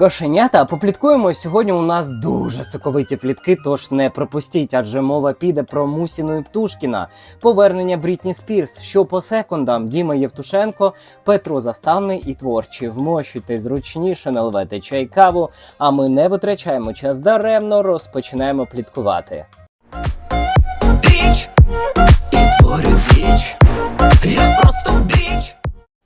Кошенята, попліткуємо. Сьогодні у нас дуже соковиті плітки, тож не пропустіть, адже мова піде про Мусіну і Птушкіна, повернення Брітні Спірс, що по секундам Діма Євтушенко, Петро Заставний і творчі. Вмощуйте зручніше, наливайте чай каву, а ми не витрачаємо час даремно, розпочинаємо пліткувати. Біч і творить річ. Я просто біч.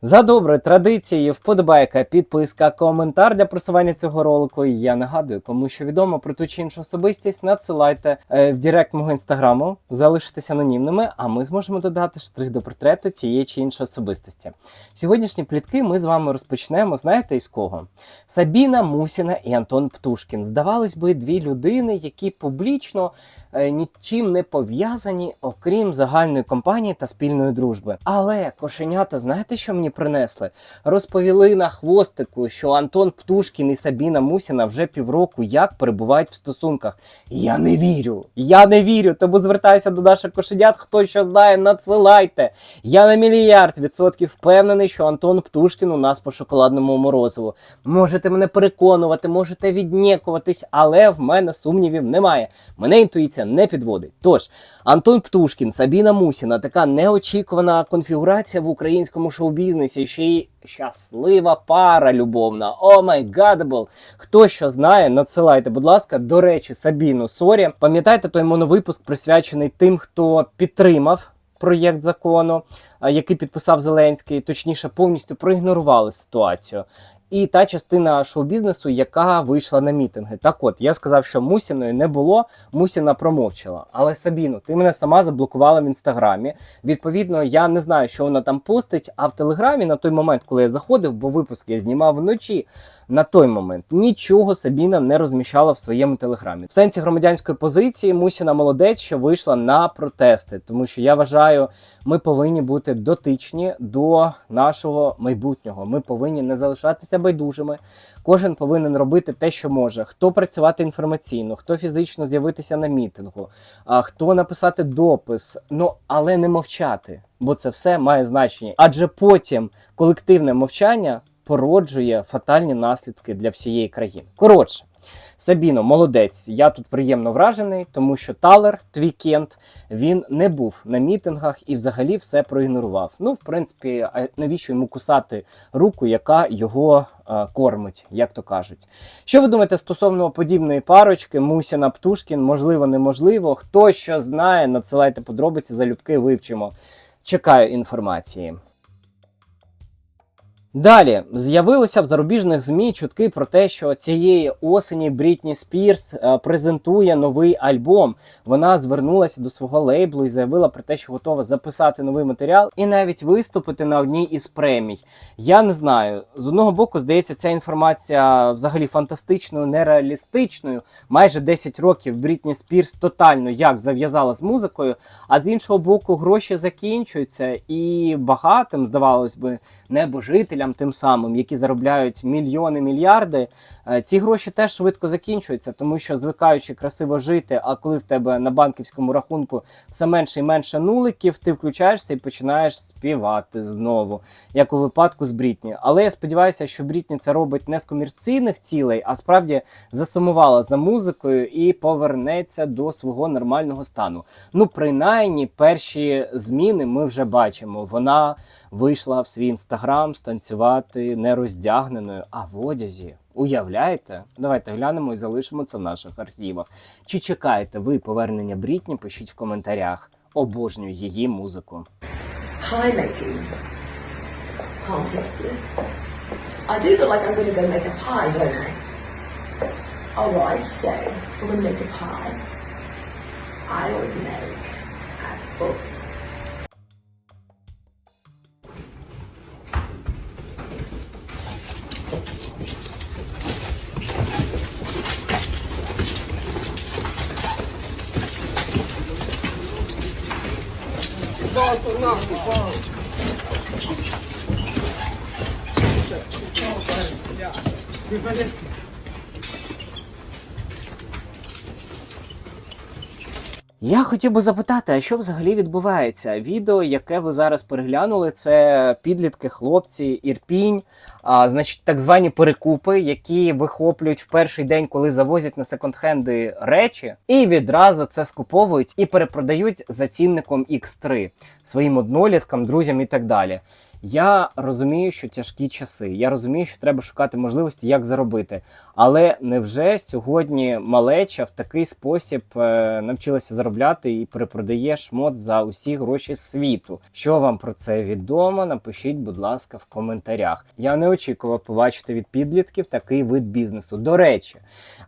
За доброю традицією, вподобайка, підписка, коментар для просування цього ролику. І я нагадую, кому що відомо про ту чи іншу особистість, надсилайте е, в директ мого інстаграму, залишитесь анонімними, а ми зможемо додати штрих до портрету цієї чи іншої особистості. Сьогоднішні плітки ми з вами розпочнемо. Знаєте із кого? Сабіна Мусіна і Антон Птушкін. Здавалось би, дві людини, які публічно е, нічим не пов'язані, окрім загальної компанії та спільної дружби. Але кошенята, знаєте, що мені принесли? Розповіли на хвостику, що Антон Птушкін і Сабіна Мусіна вже півроку як перебувають в стосунках. Я не вірю. Я не вірю. Тому звертаюся до наших кошенят. Хто що знає, надсилайте. Я на мільярд відсотків впевнений, що Антон Птушкін у нас по шоколадному морозиву. Можете мене переконувати, можете віднікуватись, але в мене сумнівів немає. Мене інтуїція не підводить. Тож, Антон Птушкін, Сабіна Мусіна, така неочікувана конфігурація в українському шоу-бізнесі. Ще й щаслива пара любовна. О май гадабл. Хто що знає, надсилайте, будь ласка. До речі, Сабіну Сорі. Пам'ятаєте той моновипуск, присвячений тим, хто підтримав. Проєкт закону, який підписав Зеленський, точніше, повністю проігнорували ситуацію. І та частина шоу-бізнесу, яка вийшла на мітинги. Так от, я сказав, що Мусіної не було, Мусіна промовчала. Але Сабіну, ти мене сама заблокувала в інстаграмі. Відповідно, я не знаю, що вона там постить. А в телеграмі на той момент, коли я заходив, бо випуск я знімав вночі. На той момент нічого Сабіна не розміщала в своєму телеграмі. В сенсі громадянської позиції Мусіна молодець, що вийшла на протести, тому що я вважаю, ми повинні бути дотичні до нашого майбутнього. Ми повинні не залишатися байдужими. Кожен повинен робити те, що може. Хто працювати інформаційно, хто фізично з'явитися на мітингу, а хто написати допис. Ну але не мовчати, бо це все має значення. Адже потім колективне мовчання породжує фатальні наслідки для всієї країни. Коротше. Сабіно, молодець. Я тут приємно вражений, тому що Талер, твій кент, він не був на мітингах і взагалі все проігнорував. Ну, в принципі, навіщо йому кусати руку, яка його е, кормить, як то кажуть. Що ви думаєте стосовно подібної парочки? Мусіна Птушкін, можливо, неможливо. Хто що знає, надсилайте подробиці, залюбки вивчимо. Чекаю інформації. Далі з'явилося в зарубіжних змі чутки про те, що цієї осені Брітні Спірс е, презентує новий альбом. Вона звернулася до свого лейблу і заявила про те, що готова записати новий матеріал і навіть виступити на одній із премій. Я не знаю. З одного боку, здається, ця інформація взагалі фантастичною, нереалістичною. Майже 10 років Брітні Спірс тотально як зав'язала з музикою, а з іншого боку, гроші закінчуються, і багатим, здавалось би, небожителям тим самим, які заробляють мільйони, мільярди, е, ці гроші теж швидко закінчуються, тому що звикаючи красиво жити, а коли в тебе на банківському рахунку все менше і менше нуликів, ти включаєшся і починаєш співати знову, як у випадку з Брітні. Але я сподіваюся, що Брітні це робить не з комерційних цілей, а справді засумувала за музикою і повернеться до свого нормального стану. Ну, принаймні, перші зміни ми вже бачимо. Вона вийшла в свій інстаграм станцювати не роздягненою, а в одязі. Уявляєте? Давайте глянемо і залишимо це в наших архівах. Чи чекаєте ви повернення Брітні? Пишіть в коментарях. Обожнюю її музику. here. I do look like I'm going to go make a pie, don't I? Alright, so if we're going to make a pie, I would make apple. 到中路了。对，你快点。Я хотів би запитати, а що взагалі відбувається? Відео, яке ви зараз переглянули, це підлітки, хлопці, ірпінь, а, значить, так звані перекупи, які вихоплюють в перший день, коли завозять на секонд-хенди речі, і відразу це скуповують і перепродають за цінником X3 своїм одноліткам, друзям і так далі. Я розумію, що тяжкі часи. Я розумію, що треба шукати можливості, як заробити. Але невже сьогодні малеча в такий спосіб е, навчилася заробляти і перепродає шмот за усі гроші світу? Що вам про це відомо? Напишіть, будь ласка, в коментарях. Я не очікував побачити від підлітків такий вид бізнесу. До речі,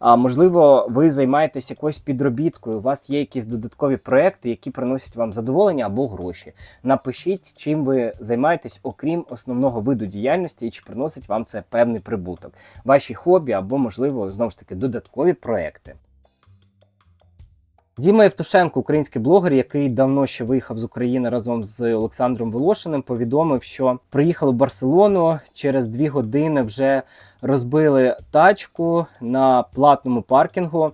а можливо, ви займаєтесь якоюсь підробіткою. У вас є якісь додаткові проекти, які приносять вам задоволення або гроші. Напишіть, чим ви займаєтесь, окрім основного виду діяльності, і чи приносить вам це певний прибуток. Ваші хобі або, можливо, знову ж таки додаткові проекти. Діма Євтушенко, український блогер, який давно ще виїхав з України разом з Олександром Волошиним, повідомив, що приїхали в Барселону через дві години вже розбили тачку на платному паркінгу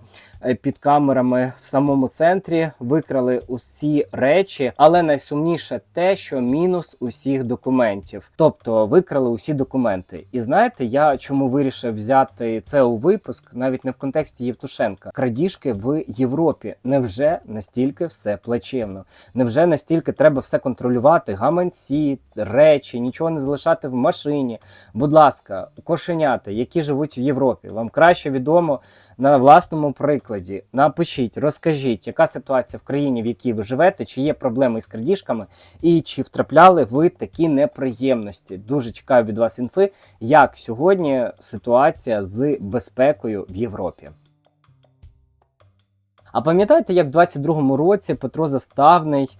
під камерами в самому центрі, викрали усі речі, але найсумніше те, що мінус усіх документів, тобто викрали усі документи. І знаєте, я чому вирішив взяти це у випуск, навіть не в контексті Євтушенка. Крадіжки в Європі. Невже настільки все плачевно? Невже настільки треба все контролювати? Гаманці, речі, нічого не залишати в машині? Будь ласка, кошенята, які живуть в Європі, вам краще відомо на власному прикладі. Напишіть, розкажіть, яка ситуація в країні, в якій ви живете, чи є проблеми із крадіжками, і чи втрапляли ви такі неприємності. Дуже чекаю від вас інфи, як сьогодні ситуація з безпекою в Європі. А пам'ятаєте, як в 22-му році Петро Заставний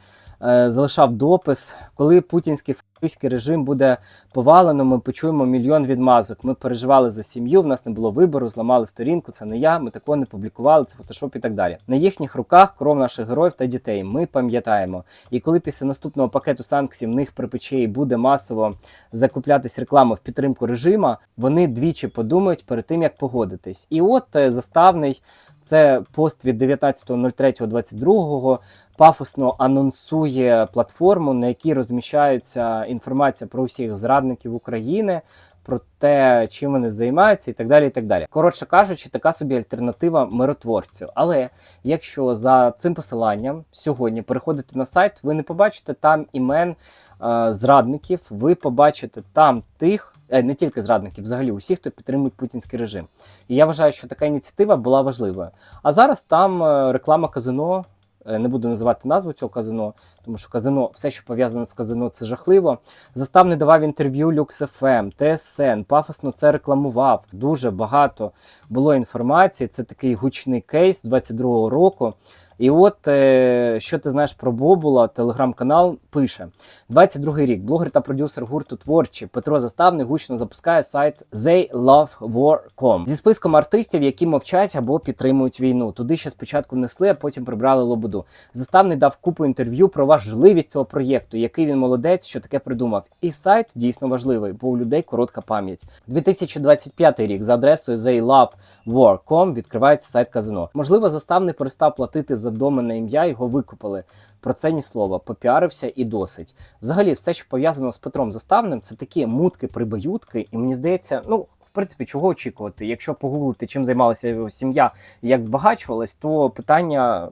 залишав допис, коли путінський фашистський режим буде повалено, ми почуємо мільйон відмазок. Ми переживали за сім'ю, в нас не було вибору, зламали сторінку, це не я, ми такого не публікували, це фотошоп і так далі. На їхніх руках кров наших героїв та дітей. Ми пам'ятаємо. І коли після наступного пакету санкцій в них при печі буде масово закуплятись реклама в підтримку режима, вони двічі подумають перед тим, як погодитись. І от е, заставний. Це пост від 19.03.22 пафосно анонсує платформу, на якій розміщається інформація про усіх зрадників України, про те, чим вони займаються, і так далі. і так далі. Коротше кажучи, така собі альтернатива миротворцю. Але якщо за цим посиланням сьогодні переходите на сайт, ви не побачите там імен е, зрадників, ви побачите там тих. Е, Не тільки зрадників, взагалі усіх, хто підтримує путінський режим. І я вважаю, що така ініціатива була важливою. А зараз там е, реклама казино. е, Не буду називати назву цього казино, тому що казино, все, що пов'язано з казино, це жахливо. Застав не давав інтерв'ю LuxFM, ТСН, пафосно це рекламував. Дуже багато було інформації. Це такий гучний кейс 22-го року. І от е, що ти знаєш про Бобула, телеграм-канал пише: 22-й рік. Блогер та продюсер гурту творчі Петро Заставний гучно запускає сайт TheyLoveWar.com зі списком артистів, які мовчать або підтримують війну. Туди ще спочатку внесли, а потім прибрали лободу. Заставний дав купу інтерв'ю про важливість цього проєкту, який він молодець, що таке придумав. І сайт дійсно важливий, бо у людей коротка пам'ять. 2025 рік за адресою TheyLoveWar.com відкривається сайт казино. Можливо, заставний перестав платити за ім'я, його викупили. Про це ні слова, попіарився і досить. Взагалі, все, що пов'язано з Петром Заставним, це такі мутки-прибаютки, і мені здається, ну. В принципі, чого очікувати? Якщо погуглити, чим займалася його сім'я і як збагачувалась, то питання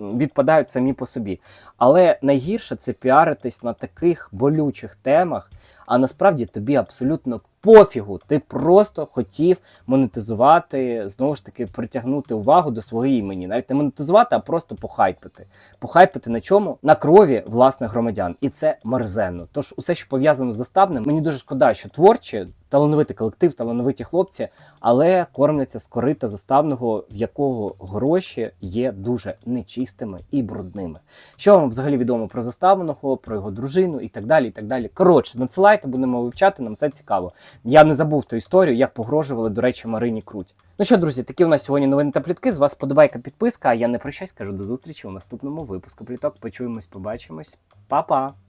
відпадають самі по собі. Але найгірше це піаритись на таких болючих темах, а насправді тобі абсолютно пофігу. Ти просто хотів монетизувати, знову ж таки, притягнути увагу до свого імені. Навіть не монетизувати, а просто похайпити. Похайпити на чому? На крові власних громадян. І це мерзенно. Тож усе, що пов'язано з заставним, мені дуже шкода, що творчі, талановитий колектив, талановиті хлопці, але кормляться з корита заставного, в якого гроші є дуже нечистими і брудними. Що вам взагалі відомо про заставного, про його дружину і так далі. і так далі. Коротше, надсилайте, будемо вивчати, нам все цікаво. Я не забув ту історію, як погрожували, до речі, Марині Круть. Ну що, друзі, такі у нас сьогодні новини та плітки. З вас подобайка, підписка. А я не прощаюсь, кажу до зустрічі у наступному випуску. Пліток. Почуємось, побачимось. Па-па!